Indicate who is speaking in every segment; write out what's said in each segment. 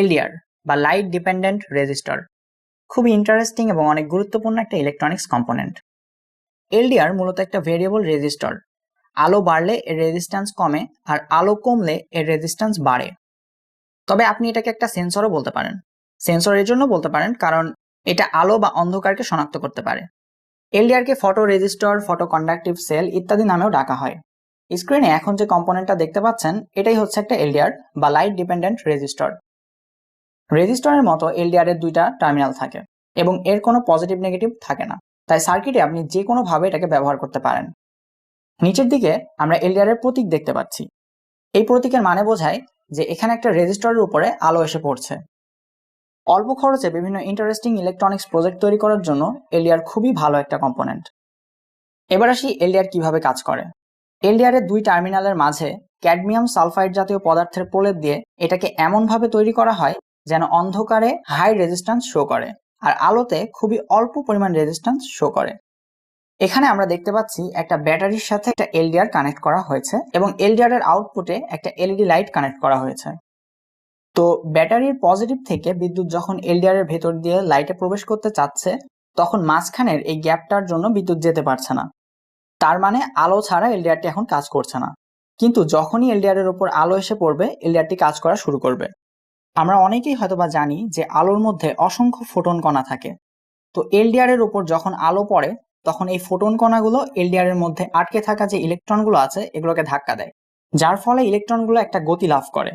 Speaker 1: LDR বা light dependent register. খুবই interesting এবং অনেক গুরুত্বপূর্ণ একটা ইলেকট্রনিক্স কম্পোনেন্ট। এলডিআর মূলত একটা ভেরিয়েবল রেজিস্টার। আলো বাড়লে এর রেজিস্ট্যান্স কমে আর আলো কমলে এর রেজিস্ট্যান্স বাড়ে। তবে আপনি এটাকে একটা সেন্সরও বলতে পারেন। সেন্সর এর জন্য বলতে পারেন কারণ এটা আলো বা অন্ধকারকে শনাক্ত করতে পারে। এলডিআরকে photo resistor, photo conductive cell ইত্যাদি নামেও ডাকা হয়। স্ক্রিনে এখন যে কম্পোনেন্টটা দেখতে পাচ্ছেন, এটাই হচ্ছে একটা এলডিআর বা লাইট ডিপেন্ডেন্ট রেজিস্টার। রেজিস্টারের মতো এলডিআর এর দুইটা টার্মিনাল থাকে এবং এর কোনো পজিটিভ, নেগেটিভ থাকে না। তাই সার্কিটে আপনি যে কোনোভাবে এটাকে ব্যবহার করতে পারেন। নিচের দিকে আমরা এলডিআর এর প্রতীক দেখতে পাচ্ছি। এই প্রতীকের মানে বোঝায় যে এখানে একটা রেজিস্টারের উপরে আলো এসে পড়ছে। অল্প খরচে বিভিন্ন ইন্টারেস্টিং ইলেকট্রনিক্স প্রজেক্ট তৈরি করার জন্য এলডিআর খুবই ভালো একটা কম্পোনেন্ট। এবার আসি এলডিআর কীভাবে কাজ করে। এলডিআর এর দুই টার্মিনালের মাঝে ক্যাডমিয়াম সালফাইড জাতীয় পদার্থের প্রলেপ দিয়ে এটাকে এমনভাবে তৈরি করা হয় যেন অন্ধকারে হাই রেজিস্ট্যান্স শো করে আর আলোতে খুবই অল্প পরিমাণ রেজিস্ট্যান্স শো করে। এখানে আমরা দেখতে পাচ্ছি একটা ব্যাটারির সাথে একটা এলডিআর কানেক্ট করা হয়েছে এবং এলডিআর এর আউটপুটে একটা এলইডি লাইট কানেক্ট করা হয়েছে। তো ব্যাটারির পজিটিভ থেকে বিদ্যুৎ যখন এলডিআর এর ভেতর দিয়ে লাইটে প্রবেশ করতে চাচ্ছে, তখন মাঝখানের এই গ্যাপটার জন্য বিদ্যুৎ যেতে পারছে না। তার মানে আলো ছাড়া এলডিআরটি এখন কাজ করছে না। কিন্তু যখনই এলডিআর এর উপর আলো এসে পড়বে, এলডিআরটি কাজ করা শুরু করবে। আমরা অনেকেই হয়তোবা জানি যে আলোর মধ্যে অসংখ্য ফোটন কণা থাকে। তো এলডিআর এর উপর যখন আলো পড়ে, তখন এই ফোটন কণাগুলো এলডিআর এর মধ্যে আটকে থাকা যে ইলেকট্রনগুলো আছে, এগুলোকে ধাক্কা দেয়। যার ফলে ইলেকট্রনগুলো একটা গতি লাভ করে।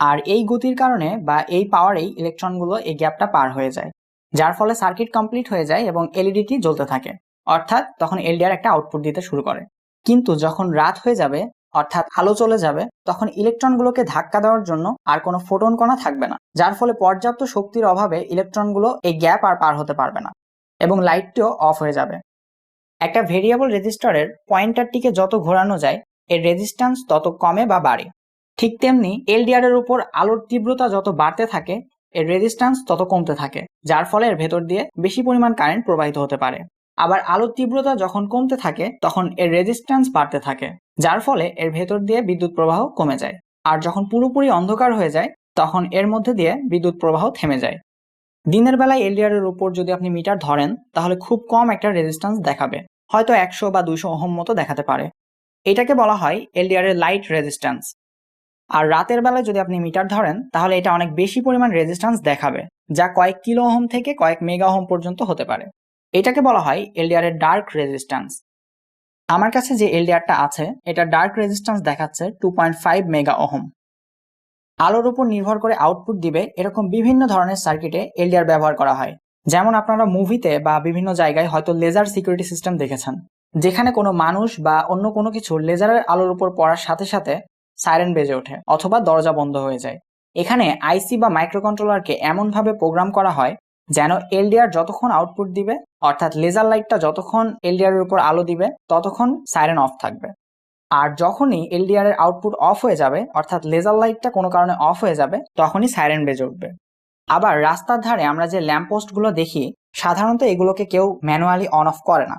Speaker 1: আর এই গতির কারণে বা এই পাওয়ারেই ইলেকট্রনগুলো এই গ্যাপটা পার হয়ে যায়। যার ফলে সার্কিট কমপ্লিট হয়ে যায় এবং এলইডিটি জ্বলতে থাকে। অর্থাৎ তখন এলডিআর একটা আউটপুট দিতে শুরু করে। কিন্তু যখন রাত হয়ে যাবে অর্থাৎ আলো চলে যাবে, তখন ইলেকট্রনগুলোকে ধাক্কা দেওয়ার জন্য আর কোনো ফোটন কণা থাকবে না, যার ফলে পর্যাপ্ত শক্তির অভাবে ইলেকট্রনগুলো এই গ্যাপ আর পার হতে পারবে না এবং লাইটটিও অফ হয়ে যাবে। একটা ভেরিয়েবল রেজিস্টারের পয়েন্টারটিকে যত ঘোরানো যায়, এর রেজিস্ট্যান্স তত কমে বা বাড়ে। ঠিক তেমনি এলডিআর এর উপর আলোর তীব্রতা যত বাড়তে থাকে, এর রেজিস্ট্যান্স তত কমতে থাকে, যার ফলে এর ভেতর দিয়ে বেশি পরিমাণ কারেন্ট প্রবাহিত হতে পারে। আবার আলোর তীব্রতা যখন কমতে থাকে, তখন এর রেজিস্ট্যান্স বাড়তে থাকে, যার ফলে এর ভেতর দিয়ে বিদ্যুৎ প্রবাহ কমে যায়। আর যখন পুরোপুরি অন্ধকার হয়ে যায়, তখন এর মধ্যে দিয়ে বিদ্যুৎ প্রবাহ থেমে যায়। দিনের বেলায় এলডিআর এর উপর যদি আপনি মিটার ধরেন, তাহলে খুব কম একটা রেজিস্ট্যান্স দেখাবে। হয়তো একশো বা দুইশো ওহম মতো দেখাতে পারে। এটাকে বলা হয় এলডিআর এর লাইট রেজিস্ট্যান্স আর রাতের বেলায় যদি আপনি মিটার ধরেন, তাহলে এটা অনেক বেশি পরিমাণ রেজিস্ট্যান্স দেখাবে, যা কয়েক কিলো ওহম থেকে কয়েক মেগা ওহম পর্যন্ত হতে পারে। এটাকে বলা হয় এলডিআর এর ডার্ক রেজিস্ট্যান্স আমার কাছে যে এলডিআরটা আছে, এটা ডার্ক রেজিস্ট্যান্স দেখাচ্ছে two point five mega ohm আলোর উপর নির্ভর করে আউটপুট দিবে এরকম বিভিন্ন ধরনের সার্কিটে এলডিআর ব্যবহার করা হয়। যেমন আপনারা মুভিতে বা বিভিন্ন জায়গায় হয়তো লেজার সিকিউরিটি সিস্টেম দেখেছেন, যেখানে কোনো মানুষ বা অন্য কোনো কিছু লেজারের আলোর উপর পড়ার সাথে সাথে সাইরেন বেজে ওঠে অথবা দরজা বন্ধ হয়ে যায়। এখানে আইসি বা মাইক্রোকন্ট্রোলারকে এমনভাবে প্রোগ্রাম করা হয় যেন এলডিআর যতক্ষণ আউটপুট দিবে, অর্থাৎ লেজার লাইটটা যতক্ষণ এলডিআর এর উপর আলো দিবে, ততক্ষণ সাইরেন অফ থাকবে। আর যখনই এলডিআর এর আউটপুট অফ হয়ে যাবে, অর্থাৎ লেজার লাইটটা কোনো কারণে অফ হয়ে যাবে, তখনই সাইরেন বেজে উঠবে। আবার রাস্তার ধারে আমরা যে ল্যাম্পপোস্টগুলো দেখি, সাধারণত এগুলোকে কেউ ম্যানুয়ালি অন অফ করে না।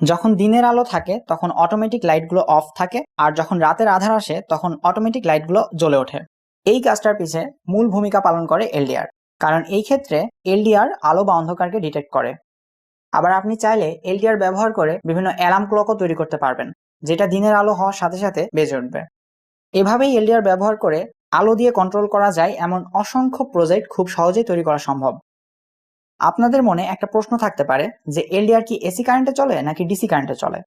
Speaker 1: যখন দিনের আলো থাকে, তখন অটোমেটিক লাইটগুলো অফ থাকে, আর যখন রাতের আধার আসে, তখন অটোমেটিক লাইটগুলো জ্বলে ওঠে। এই কাজটার পিছে মূল ভূমিকা পালন করে এলডিআর। কারণ এই ক্ষেত্রে এলডিআর আলো বা অন্ধকারকে ডিটেক্ট করে। আবার আপনি চাইলে এলডিআর ব্যবহার করে বিভিন্ন অ্যালার্ম ক্লকও তৈরি করতে পারবেন, যেটা দিনের আলো হওয়ার সাথে সাথে বেজে উঠবে। এভাবেই এলডিআর ব্যবহার করে আলো দিয়ে কন্ট্রোল করা যায় এমন অসংখ্য প্রজেক্ট খুব সহজেই তৈরি করা সম্ভব। আপনাদের মনে একটা প্রশ্ন থাকতে পারে যে এলডিআর কি এসি কারেন্টে চলে নাকি ডিসি কারেন্টে চলে?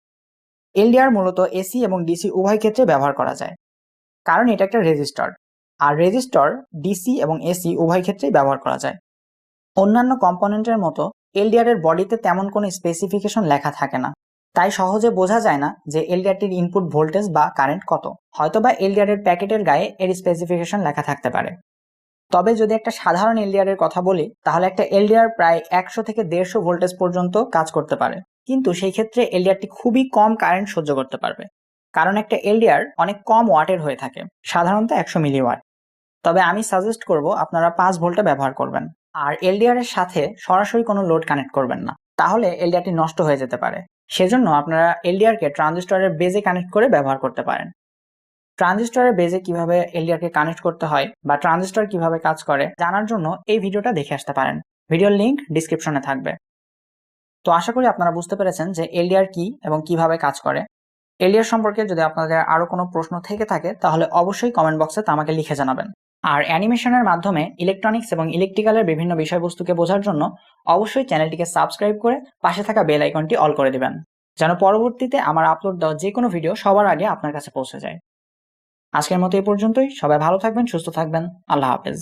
Speaker 1: এলডিআর মূলত এসি এবং ডিসি উভয় ক্ষেত্রে ব্যবহার করা যায়, কারণ এটা একটা রেজিস্টার আর রেজিস্টর ডিসি এবং এসি উভয় ক্ষেত্রেই ব্যবহার করা যায়। অন্যান্য কম্পোনেন্টের মতো এলডিআর এর বডিতে তেমন কোনো স্পেসিফিকেশন লেখা থাকে না। তাই সহজে বোঝা যায় না যে এলডিআরটির ইনপুট ভোল্টেজ বা কারেন্ট কত। হয়তোবা এলডিআর এর প্যাকেটের গায়ে এর স্পেসিফিকেশন লেখা থাকতে পারে। তবে যদি একটা সাধারণ এলডিআর এর কথা বলি, তাহলে একটা এলডিআর প্রায় একশো থেকে দেড়শো ভোল্টেজ পর্যন্ত কাজ করতে পারে। কিন্তু সেই ক্ষেত্রে এলডিআরটি খুবই কম কারেন্ট সহ্য করতে পারবে। কারণ একটা এলডিআর অনেক কম ওয়াটের হয়ে থাকে, সাধারণত একশো মিলি ওয়াট তবে আমি সাজেস্ট করব আপনারা পাঁচ ভোল্টে ব্যবহার করবেন। আর এলডিআর এর সাথে সরাসরি কোনো লোড কানেক্ট করবেন না। তাহলে এলডিআরটি নষ্ট হয়ে যেতে পারে। সেজন্য আপনারা এলডিআর কে ট্রানজিস্টরের বেজে কানেক্ট করে ব্যবহার করতে পারেন। ট্রানজিস্টরের বেজে কীভাবে এলডিআর কে কানেক্ট করতে হয় বা ট্রানজিস্টর কীভাবে কাজ করে জানার জন্য এই ভিডিওটা দেখে আসতে পারেন। ভিডিওর লিংক ডিসক্রিপশনে থাকবে। তো আশা করি আপনারা বুঝতে পেরেছেন যে এলডিআর কি এবং কীভাবে কাজ করে। এলডিআর সম্পর্কে যদি আপনাদের আরও কোনো প্রশ্ন থেকে থাকে, তাহলে অবশ্যই কমেন্ট বক্সে তা আমাকে লিখে জানাবেন। আর অ্যানিমেশনের মাধ্যমে ইলেকট্রনিক্স এবং ইলেকট্রিক্যালের বিভিন্ন বিষয়বস্তুকে বোঝার জন্য অবশ্যই চ্যানেলটিকে সাবস্ক্রাইব করে পাশে থাকা বেল আইকনটি অল করে দিবেন, যেন পরবর্তীতে আমার আপলোড দেওয়া যে কোনো ভিডিও সবার আগে আপনার কাছে পৌঁছে যায়। আজকের মতো এই পর্যন্তই, সবাই ভালো থাকবেন, সুস্থ থাকবেন, আল্লাহ হাফেজ।